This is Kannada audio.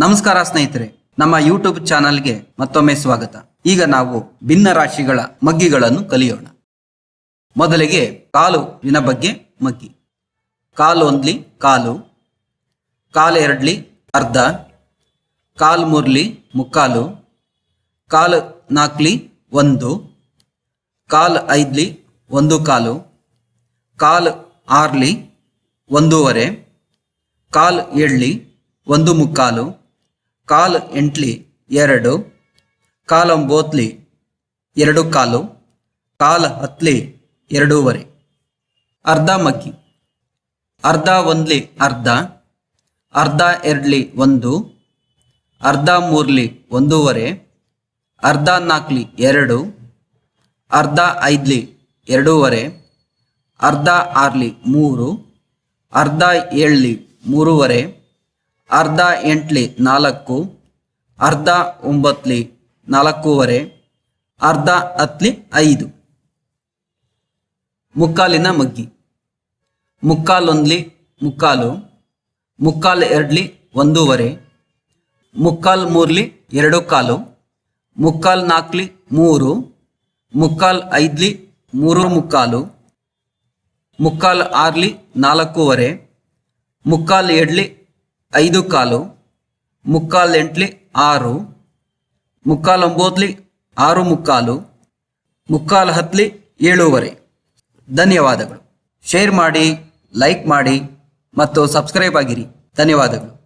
ನಮಸ್ಕಾರ ಸ್ನೇಹಿತರೆ, ನಮ್ಮ ಯೂಟ್ಯೂಬ್ ಚಾನಲ್ಗೆ ಮತ್ತೊಮ್ಮೆ ಸ್ವಾಗತ. ಈಗ ನಾವು ಭಿನ್ನ ರಾಶಿಗಳ ಮಗ್ಗಿಗಳನ್ನು ಕಲಿಯೋಣ. ಮೊದಲಿಗೆ ಕಾಲುವಿನ ಬಗ್ಗೆ ಮಗ್ಗಿ. ಕಾಲು ಒಂದ್ಲಿ ಕಾಲು ಕಾಲು ಎರಡ್ಲಿ ಅರ್ಧ, ಕಾಲು ಮೂರ್ಲಿ ಮುಕ್ಕಾಲು, ಕಾಲು ನಾಲ್ಕಲಿ ಒಂದು, ಕಾಲು ಐದ್ಲಿ ಒಂದು ಕಾಲು ಕಾಲು ಆರ್ಲಿ ಒಂದೂವರೆ, ಕಾಲು ಏಳ್ಲಿ ಒಂದು ಮುಕ್ಕಾಲು ಕಾಲು ಎಂಟ್ಲಿ ಎರಡು ಕಾಲಂಬೋತ್ಲಿ ಎರಡು ಕಾಲು ಕಾಲು ಹತ್ಲಿ ಎರಡೂವರೆ. ಅರ್ಧ ಮಗ್ಗಿ. ಅರ್ಧ ಒಂದ್ಲಿ ಅರ್ಧ ಅರ್ಧ ಎರಡ್ಲಿ ಒಂದು, ಅರ್ಧ ಮೂರ್ಲಿ ಒಂದೂವರೆ, ಅರ್ಧ ನಾಲ್ಕಲಿ ಎರಡು, ಅರ್ಧ ಐದ್ಲಿ ಎರಡೂವರೆ, ಅರ್ಧ ಆರ್ಲಿ ಮೂರು, ಅರ್ಧ ಏಳ್ಲಿ ಮೂರುವರೆ ಅರ್ಧ ಎಂಟ್ಲಿ ನಾಲ್ಕು, ಅರ್ಧ ಒಂಬತ್ಲಿ ನಾಲ್ಕೂವರೆ, ಅರ್ಧ ಹತ್ಲಿ ಐದು. ಮುಕ್ಕಾಲಿನ ಮಗ್ಗಿ. ಮುಕ್ಕಾಲೊಂದ್ಲಿ ಮುಕ್ಕಾಲು ಮುಕ್ಕಾಲು ಎರಡ್ಲಿ ಒಂದೂವರೆ, ಮುಕ್ಕಾಲು ಮೂರ್ಲಿ ಎರಡು ಕಾಲು, ಮುಕ್ಕಾಲು ನಾಲ್ಕಲಿ ಮೂರು, ಮುಕ್ಕಾಲು ಐದ್ಲಿ ಮೂರು ಮುಕ್ಕಾಲು ಮುಕ್ಕಾಲು ಆರ್ಲಿ ನಾಲ್ಕೂವರೆ, ಮುಕ್ಕಾಲು ಎಡ್ಲಿ ಐದು ಕಾಲು, ಮುಕ್ಕಾಲು ಎಂಟ್ಲಿ ಆರು, ಮುಕ್ಕಾಲು ಒಂಬತ್ಲಿ ಆರು ಮುಕ್ಕಾಲು ಮುಕ್ಕಾಲು ಹತ್ತಲಿ ಏಳೂವರೆ. ಧನ್ಯವಾದಗಳು. ಶೇರ್ ಮಾಡಿ, ಲೈಕ್ ಮಾಡಿ ಮತ್ತು ಸಬ್ಸ್ಕ್ರೈಬ್ ಆಗಿರಿ. ಧನ್ಯವಾದಗಳು.